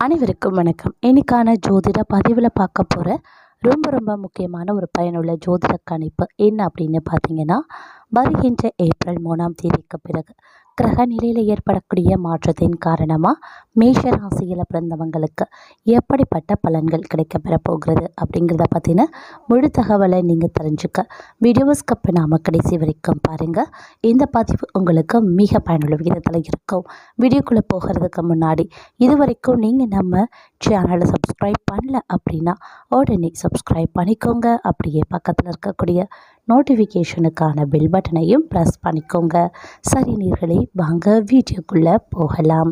அனைவருக்கும் வணக்கம். இன்னைக்கான ஜோதிட பதிவில் பார்க்க போகிற ரொம்ப ரொம்ப முக்கியமான ஒரு பயனுள்ள ஜோதிட கணிப்பு என்ன அப்படின்னு பார்த்தீங்கன்னா வருகின்ற ஏப்ரல் மூணாம் தேதிக்கு பிறகு. கிரக நிலையில் ஏற்படக்கூடிய மாற்றத்தின் காரணமாக மேஷ ராசியில் பிறந்தவங்களுக்கு எப்படிப்பட்ட பலன்கள் கிடைக்கப்பெற போகிறது அப்படிங்கிறத பற்றின முழு தகவலை நீங்கள் தெரிஞ்சுக்க வீடியோஸ்கப்பை அப்போ நாம் கடைசி வரைக்கும் பாருங்கள் இந்த பதிவு உங்களுக்கு மிக பயனுள்ள விகிதத்தில் இருக்கும். வீடியோக்குள்ளே போகிறதுக்கு முன்னாடி இது வரைக்கும் நீங்கள் நம்ம சேனலை சப்ஸ்கிரைப் பண்ணல அப்படின்னா உடனே சப்ஸ்கிரைப் பண்ணிக்கோங்க. அப்படியே பக்கத்தில் இருக்கக்கூடிய நோட்டிஃபிகேஷனுக்கான பெல் பட்டனையும் ப்ரெஸ் பண்ணிக்கோங்க. சரி நீர்களே வாங்க வீடியோக்குள்ளே போகலாம்.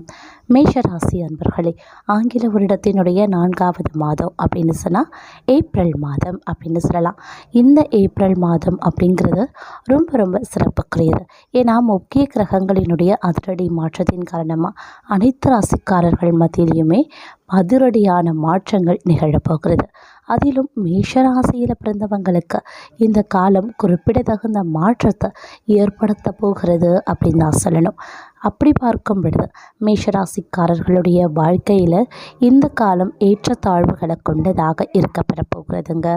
மேஷராசி அன்பர்களே ஆங்கில வருடத்தினுடைய நான்காவது மாதம் அப்படின்னு சொன்னால் ஏப்ரல் மாதம் அப்படின்னு சொல்லலாம். இந்த ஏப்ரல் மாதம் அப்படிங்கிறது ரொம்ப ரொம்ப சிறப்புக்குரியது. ஏன்னா முக்கிய கிரகங்களினுடைய அதிரடி மாற்றத்தின் காரணமாக அனைத்து ராசிக்காரர்கள் மத்தியிலையுமே அதிரடியான மாற்றங்கள் நிகழப்போகிறது. அதிலும் மேஷராசியில் பிறந்தவங்களுக்கு இந்த காலம் குறிப்பிடத்தகுந்த மாற்றத்தை ஏற்படுத்த போகிறது அப்படின்னு தான் சொல்லணும். அப்படி பார்க்கும் பொழுது மேஷராசிக்காரர்களுடைய வாழ்க்கையில் இந்த காலம் ஏற்றத்தாழ்வுகளை கொண்டதாக இருக்கப்பெற போகிறதுங்க.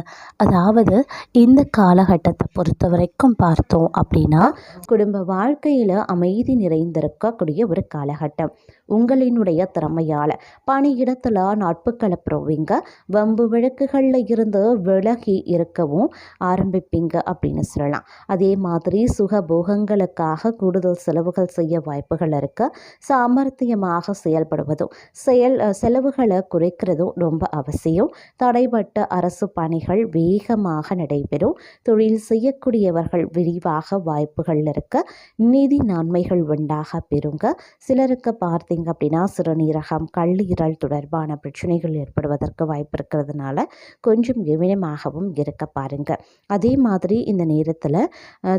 அதாவது இந்த காலகட்டத்தை பொறுத்த வரைக்கும் பார்த்தோம் அப்படின்னா குடும்ப வாழ்க்கையில் அமைதி நிறைந்திருக்கக்கூடிய ஒரு காலகட்டம். உங்களினுடைய திறமையால். பணியிடத்தில் நட்புகளை பெறுவீங்க வம்பு விளக்குகளில் இருந்து விலகி இருக்கவும் ஆரம்பிப்பீங்க அப்படின்னு சொல்லலாம். அதே மாதிரி சுக போகங்களுக்காக கூடுதல் செலவுகள் செய்ய வாய்ப்புகள் இருக்க. சாமர்த்தியமாக செயல்படுவதும் செயல் செலவுகளை குறைக்கிறதும் ரொம்ப அவசியம். தடைப்பட்ட அரசு பணிகள் வேகமாக நடைபெறும். தொழில் செய்யக்கூடியவர்கள் விரிவாக வாய்ப்புகள் இருக்க. நிதி நன்மைகள் உண்டாக பெறுங்க. சிலருக்கு பார்த்தீங்க அப்படின்னா சிறுநீரகம் கல்லீரல் தொடர்பான பிரச்சனைகள் ஏற்படுவதற்கு வாய்ப்பு இருக்கிறதுனால கொஞ்சம் கவனமாகவும் இருக்க பாருங்க. அதே மாதிரி இந்த நேரத்தில்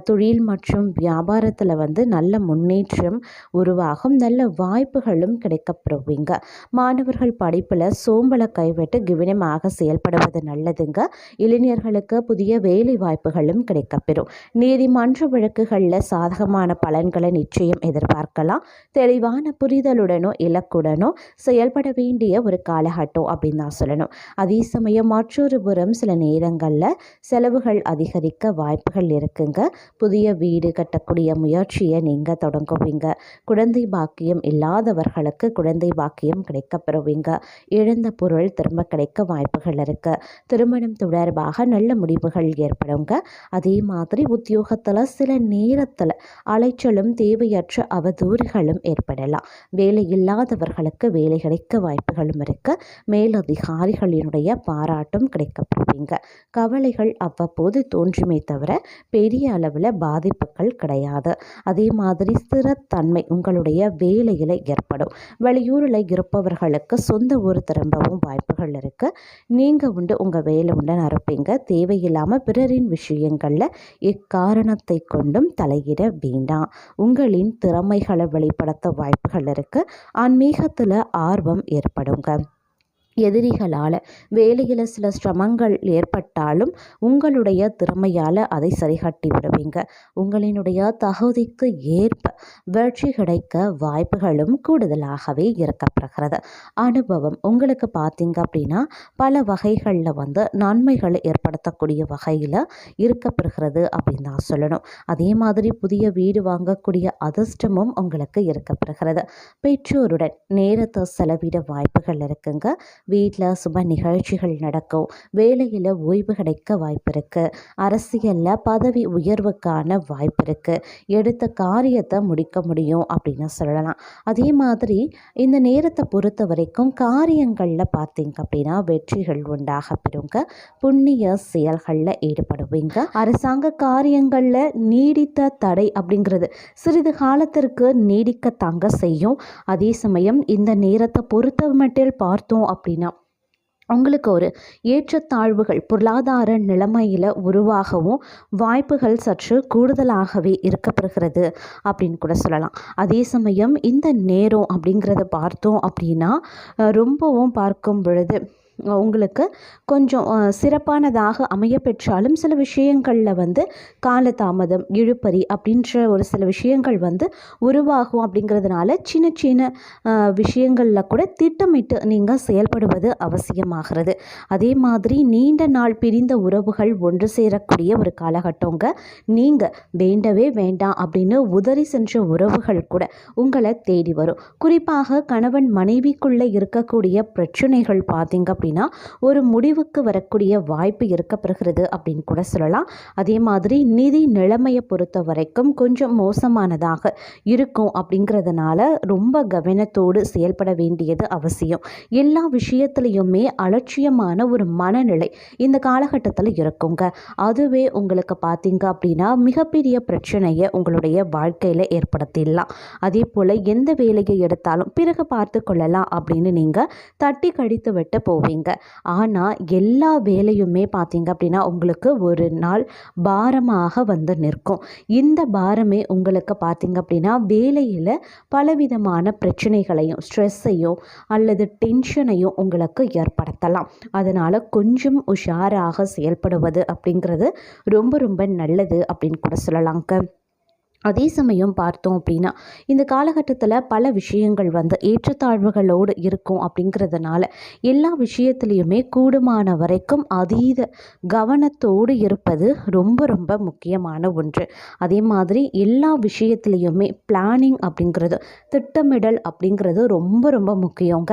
தொழில் மற்றும் வியாபாரத்தில் வந்து நல்ல முன்னேற்றம் உருவாகும் நல்ல வாய்ப்புகளும் கிடைக்கப்படுவீங்க. மாணவர்கள் படிப்பில் சோம்பலை கைவிட்டு கவனமாக செயல்படுவது நல்லதுங்க. இளைஞர்களுக்கு புதிய வேலை வாய்ப்புகளும் கிடைக்கப்பெறும். நீதிமன்ற வழக்குகளில் சாதகமான பலன்களை நிச்சயம் எதிர்பார்க்கலாம். தெளிவான புரிதலுடன் இலக்குடனோ செயல்பட வேண்டிய ஒரு காலகட்டம் அப்படின்னு தான் சொல்லணும். அதே சமயம் மற்றொரு புறம் சில நேரங்களில் செலவுகள் அதிகரிக்க வாய்ப்புகள் இருக்குங்க. புதிய வீடு கட்டக்கூடிய முயற்சியை நீங்கள் தொடங்குவீங்க. குழந்தை பாக்கியம் இல்லாதவர்களுக்கு குழந்தை பாக்கியம் கிடைக்கப்பெறுவீங்க. இழந்த பொருள் திரும்ப கிடைக்க வாய்ப்புகள் இருக்கு. திருமணம் தொடர்பாக நல்ல முடிவுகள் ஏற்படுங்க. அதே மாதிரி உத்தியோகத்தில் சில நேரத்தில் அலைச்சலும் தேவையற்ற அவதூறுகளும் ஏற்படலாம். வேலை இல்லாதவர்களுக்கு வேலை கிடைக்க வாய்ப்புகளும் இருக்குது மேலதிகாரிகளினுடைய பாராட்டும் கிடைக்கப்பெறுவீங்க கவலைகள் அவ்வப்போது தோன்றுமே தவிர பெரிய அளவில் பாதிப்புகள் கிடையாது. அதே மாதிரி ஸ்திரத்தன்மை உங்களுடைய வேலையில் ஏற்படும். வெளியூரில் இருப்பவர்களுக்கு சொந்த ஊர் திரும்பவும் வாய்ப்புகள் இருக்குது நீங்கள் உண்டு உங்கள் வேலை உண்டு நிரப்பீங்க. தேவையில்லாமல் பிறரின் விஷயங்களில் எக்காரணத்தை கொண்டும் தலையிட வேண்டாம். உங்களின் திறமைகளை வெளிப்படுத்த வாய்ப்புகள் இருக்குது ஆன்மீகத்தில் ஆர்வம் ஏற்படுங்க. எதிரிகளால் வேலையில் சில சிரமங்கள் ஏற்பட்டாலும் உங்களுடைய திறமையால் அதை சரிகட்டி விடுவீங்க. உங்களினுடைய தகுதிக்கு ஏற்ப வெற்றி கிடைக்க வாய்ப்புகளும் கூடுதலாகவே இருக்கப்படுகிறது அனுபவம். உங்களுக்கு பார்த்தீங்க அப்படின்னா பல வகைகளில் வந்து நன்மைகளை ஏற்படுத்தக்கூடிய வகையில் இருக்கப்படுகிறது அப்படின்னு தான் சொல்லணும். அதே மாதிரி புதிய வீடு வாங்கக்கூடிய அதிர்ஷ்டமும் உங்களுக்கு இருக்கப்படுகிறது பெற்றோருடன் நேரத்தை செலவிட வாய்ப்புகள் இருக்குங்க. வீட்டில் சுப நிகழ்ச்சிகள் நடக்கும். வேலையில் ஓய்வு கிடைக்க வாய்ப்பு இருக்குது அரசியலில் பதவி உயர்வுக்கான வாய்ப்பு இருக்குது எடுத்த காரியத்தை முடிக்க முடியும் அப்படின்னு சொல்லலாம். அதே மாதிரி இந்த நேரத்தை பொறுத்த வரைக்கும் காரியங்களில் பார்த்தீங்க அப்படின்னா வெற்றிகள் உண்டாக பெறுங்க. புண்ணிய செயல்களில் ஈடுபடுவீங்க. அரசாங்க காரியங்களில் நீடித்த தடை அப்படிங்கிறது சிறிது காலத்திற்கு நீடிக்க தங்க செய்யும். அதே சமயம் இந்த நேரத்தை பொறுத்த மட்டில் பார்த்தோம் அப்படி உங்களுக்கு ஒரு ஏற்றத்தாழ்வுகள் பொருளாதார நிலைமையில் உருவாகவும் வாய்ப்புகள் சற்று கூடுதலாகவே இருக்கப்படுகிறது அப்படின்னு கூட சொல்லலாம். அதே சமயம் இந்த நேரம் அப்படிங்கிறத பார்த்தோம் அப்படின்னா ரொம்பவும் பார்க்கும் பொழுது உங்களுக்கு கொஞ்சம் சிறப்பானதாக அமைய பெற்றாலும் சில விஷயங்களில் வந்து காலதாமதம் இழுப்பறி அப்படின்ற ஒரு சில விஷயங்கள் வந்து உருவாகும் அப்படிங்கிறதுனால சின்ன சின்ன விஷயங்களில் கூட திட்டமிட்டு நீங்கள் செயல்படுவது அவசியமாகிறது. அதே மாதிரி நீண்ட நாள் பிரிந்த உறவுகள் ஒன்று சேரக்கூடிய ஒரு காலகட்டங்க. நீங்கள் வேண்டவே வேண்டாம் அப்படின்னு உதறி சென்ற உறவுகள் கூட உங்களை தேடி வரும். குறிப்பாக கணவன் மனைவிக்குள்ளே இருக்கக்கூடிய பிரச்சனைகள் பார்த்தீங்க அப்படின்னா ஒரு முடிவுக்கு வரக்கூடிய வாய்ப்பு இருக்கப்படுகிறது அப்படின்னு கூட சொல்லலாம். அதே மாதிரி நிதி நிலைமையை பொறுத்த வரைக்கும் கொஞ்சம் மோசமானதாக இருக்கும் அப்படிங்கிறதுனால ரொம்ப கவனத்தோடு செயல்பட வேண்டியது அவசியம். எல்லா விஷயத்துலையுமே அலட்சியமான ஒரு மனநிலை இந்த காலகட்டத்தில் இருக்குங்க. அதுவே உங்களுக்கு பார்த்தீங்க அப்படின்னா மிகப்பெரிய பிரச்சனையை உங்களுடைய வாழ்க்கையில் ஏற்படுத்திடலாம். அதே போல் எந்த வேலையை எடுத்தாலும் பிறகு பார்த்து கொள்ளலாம் அப்படின்னு நீங்கள் தட்டி கடித்து விட்டு போவீங்க. ஆனால் எல்லா வேலையுமே பார்த்தீங்க அப்படின்னா உங்களுக்கு ஒரு நாள் பாரமாக வந்து நிற்கும். இந்த பாரமே உங்களுக்கு பார்த்தீங்க அப்படின்னா வேலையில் பலவிதமான பிரச்சனைகளையும் ஸ்ட்ரெஸ்ஸையும் அல்லது டென்ஷனையும் உங்களுக்கு ஏற்படுத்தலாம். அதனால் கொஞ்சம் உஷாராக செயல்படுவது அப்படிங்கிறது ரொம்ப ரொம்ப நல்லது அப்படின்னு கூட சொல்லலாங்க அதே சமயம் பார்த்தோம் அப்படின்னா இந்த காலகட்டத்தில் பல விஷயங்கள் வந்து ஏற்றத்தாழ்வுகளோடு இருக்கும் அப்படிங்கிறதுனால எல்லா விஷயத்துலேயுமே கூடுமான வரைக்கும் அதீத கவனத்தோடு இருப்பது ரொம்ப ரொம்ப முக்கியமான ஒன்று. அதே மாதிரி எல்லா விஷயத்துலேயுமே பிளானிங் அப்படிங்கிறது திட்டமிடல் அப்படிங்கிறது ரொம்ப ரொம்ப முக்கியங்க.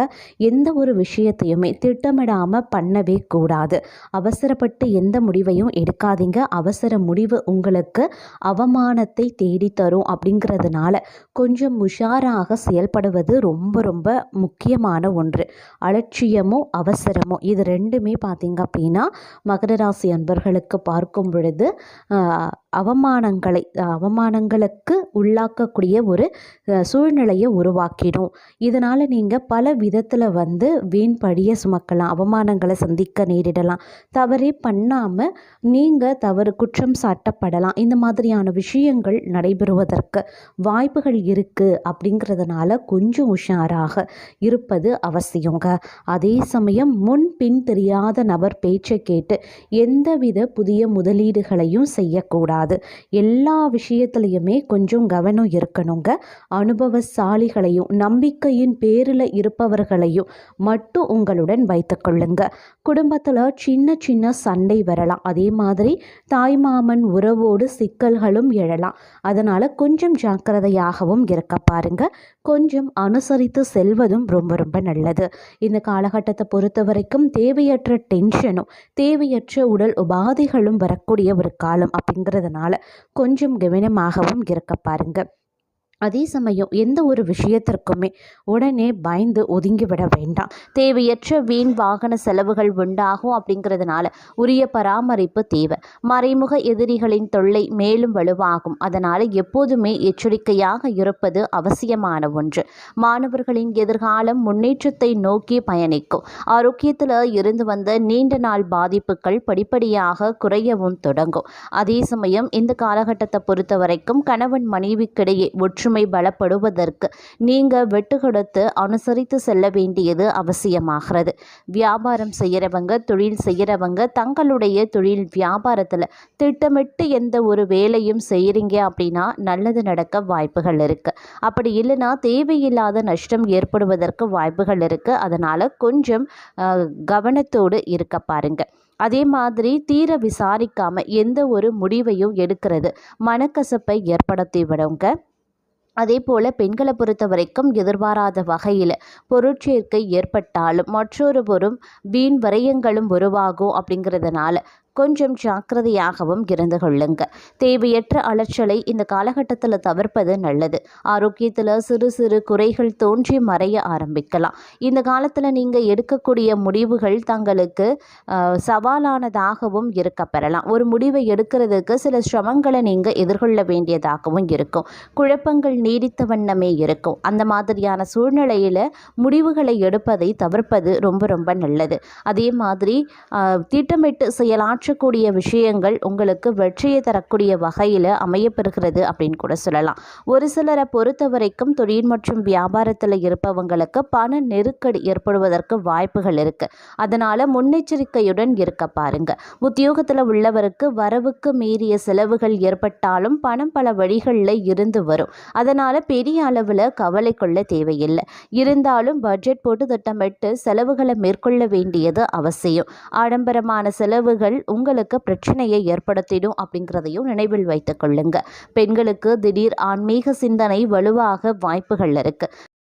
எந்த ஒரு விஷயத்தையுமே திட்டமிடாமல் பண்ணவே கூடாது. அவசரப்பட்டு எந்த முடிவையும் எடுக்காதீங்க. அவசர முடிவு உங்களுக்கு அவமானத்தை தேடி தரும் அப்படிங்கிறதுனால கொஞ்சம் உஷாராக செயல்படுவது ரொம்ப ரொம்ப முக்கியமான ஒன்று. அலட்சியமோ அவசரமோ இது ரெண்டுமே பார்த்தீங்க அப்படின்னா மகர ராசி அன்பர்களுக்கு பார்க்கும் பொழுது அவமானங்களை அவமானங்களுக்கு உள்ளாக்கக்கூடிய ஒரு சூழ்நிலையை உருவாக்கிடும். இதனால் நீங்கள் பல விதத்தில் வந்து வீண் படியை சுமக்கலாம் அவமானங்களை சந்திக்க நேரிடலாம். தவறே பண்ணாமல் நீங்கள் தவறு குற்றம் சாட்டப்படலாம். இந்த மாதிரியான விஷயங்கள் நடைபெறுவதற்கு வாய்ப்புகள் இருக்குது அப்படிங்கிறதுனால கொஞ்சம் உஷாராக இருப்பது அவசியங்க. அதே சமயம் முன்பின் தெரியாத நபர் பேச்சை கேட்டு எந்தவித புதிய முதலீடுகளையும் செய்யக்கூடாது. எல்லா விஷயத்துலையுமே கொஞ்சம் கவனம் இருக்கணுங்க. அனுபவசாலிகளையும் நம்பிக்கையின் பேரில் இருப்பவர்களையும் மட்டும் உங்களுடன் வைத்துக்கொள்ளுங்க குடும்பத்தில் சின்ன சின்ன சண்டை வரலாம். அதே மாதிரி தாய்மாமன் உறவோடு சிக்கல்களும் எழலாம். அதனால் கொஞ்சம் ஜாக்கிரதையாகவும் இருக்க பாருங்க. கொஞ்சம் அனுசரித்து செல்வதும் ரொம்ப ரொம்ப நல்லது. இந்த காலகட்டத்தை பொறுத்த வரைக்கும் தேவையற்ற டென்ஷனும் தேவையற்ற உடல் உபாதைகளும் வரக்கூடிய ஒரு காலம் அப்படிங்கிறதுனால கொஞ்சம் கவனமாகவும் இருக்க பாருங்கள் அதே சமயம் எந்த ஒரு விஷயத்திற்குமே உடனே பயந்து ஒதுங்கிவிட வேண்டாம். தேவையற்ற வீண் வாகன செலவுகள் உண்டாகும் அப்படிங்கிறதுனால உரிய பராமரிப்பு தேவை. மறைமுக எதிரிகளின் தொல்லை மேலும் வலுவாகும். அதனால் எப்போதுமே எச்சரிக்கையாக இருப்பது அவசியமான ஒன்று. மாணவர்களின் எதிர்காலம் முன்னேற்றத்தை நோக்கி பயணிக்கும். ஆரோக்கியத்தில் இருந்து வந்த நீண்ட நாள் பாதிப்புகள் படிப்படியாக குறையவும் தொடங்கும். அதே சமயம் இந்த காலகட்டத்தை பொறுத்த வரைக்கும் கணவன் மனைவிக்கிடையே ஒற்று ஒற்றுமை பலப்படுவதற்கு நீங்கள் வெட்டு கொடுத்து அனுசரித்து செல்ல வேண்டியது அவசியமாகிறது. வியாபாரம் செய்கிறவங்க தொழில் செய்கிறவங்க தங்களுடைய தொழில் வியாபாரத்தில் திட்டமிட்டு எந்த ஒரு வேலையும் செய்கிறீங்க அப்படின்னா நல்லது நடக்க வாய்ப்புகள் இருக்குது அப்படி இல்லைன்னா தேவையில்லாத நஷ்டம் ஏற்படுவதற்கு வாய்ப்புகள் இருக்குது அதனால் கொஞ்சம் கவனத்தோடு இருக்க பாருங்க. அதே மாதிரி தீர விசாரிக்காமல் எந்த ஒரு முடிவையும் எடுக்கிறது மனக்கசப்பை ஏற்படுத்தி விடுங்க. அதே போல் பெண்களை பொறுத்த வரைக்கும் எதிர்பாராத வகையில் பொருட்சேர்க்கை ஏற்பட்டாலும் மற்றொரு புறம் வீண் விரயங்களும் உருவாகும் அப்படிங்கிறதுனால கொஞ்சம் ஜாக்கிரதையாகவும் இருந்து கொள்ளுங்க. தேவையற்ற அலைச்சலை இந்த காலகட்டத்தில் தவிர்ப்பது நல்லது. ஆரோக்கியத்தில் சிறு சிறு குறைகள் தோன்றி மறைய ஆரம்பிக்கலாம். இந்த காலத்தில் நீங்கள் எடுக்கக்கூடிய முடிவுகள் தங்களுக்கு சவாலானதாகவும் இருக்க பெறலாம். ஒரு முடிவை எடுக்கிறதுக்கு சில சிரமங்களை நீங்கள் எதிர்கொள்ள வேண்டியதாகவும் இருக்கும். குழப்பங்கள் நீடித்த வண்ணமே இருக்கும். அந்த மாதிரியான சூழ்நிலையில் முடிவுகளை எடுப்பதை தவிர்ப்பது ரொம்ப ரொம்ப நல்லது. அதே மாதிரி திட்டமிட்டு செயலாற்ற மாற்றக்கூடிய விஷயங்கள் உங்களுக்கு வெற்றியை தரக்கூடிய வகையில் அமையப்பெறுகிறது அப்படின்னு கூட சொல்லலாம். ஒரு சிலரை பொறுத்த வரைக்கும் தொழில் மற்றும் வியாபாரத்தில் இருப்பவங்களுக்கு பண நெருக்கடி ஏற்படுவதற்கு வாய்ப்புகள் இருக்குது அதனால் முன்னெச்சரிக்கையுடன் இருக்க பாருங்க. உத்தியோகத்தில் உள்ளவருக்கு வரவுக்கு மீறிய செலவுகள் ஏற்பட்டாலும் பணம் பல வழிகளில் இருந்து வரும். அதனால் பெரிய அளவில் கவலை கொள்ள தேவையில்லை. இருந்தாலும் பட்ஜெட் போட்டு திட்டமிட்டு செலவுகளை மேற்கொள்ள வேண்டியது அவசியம். ஆடம்பரமான செலவுகள் உங்களுக்கு பிரச்சனையை ஏற்படுத்திடும் அப்படிங்கிறதையும் நினைவில் வைத்துக் கொள்ளுங்க. பெண்களுக்கு திடீர் ஆன்மீக சிந்தனை வலுவாக வாய்ப்புகள் இருக்கு.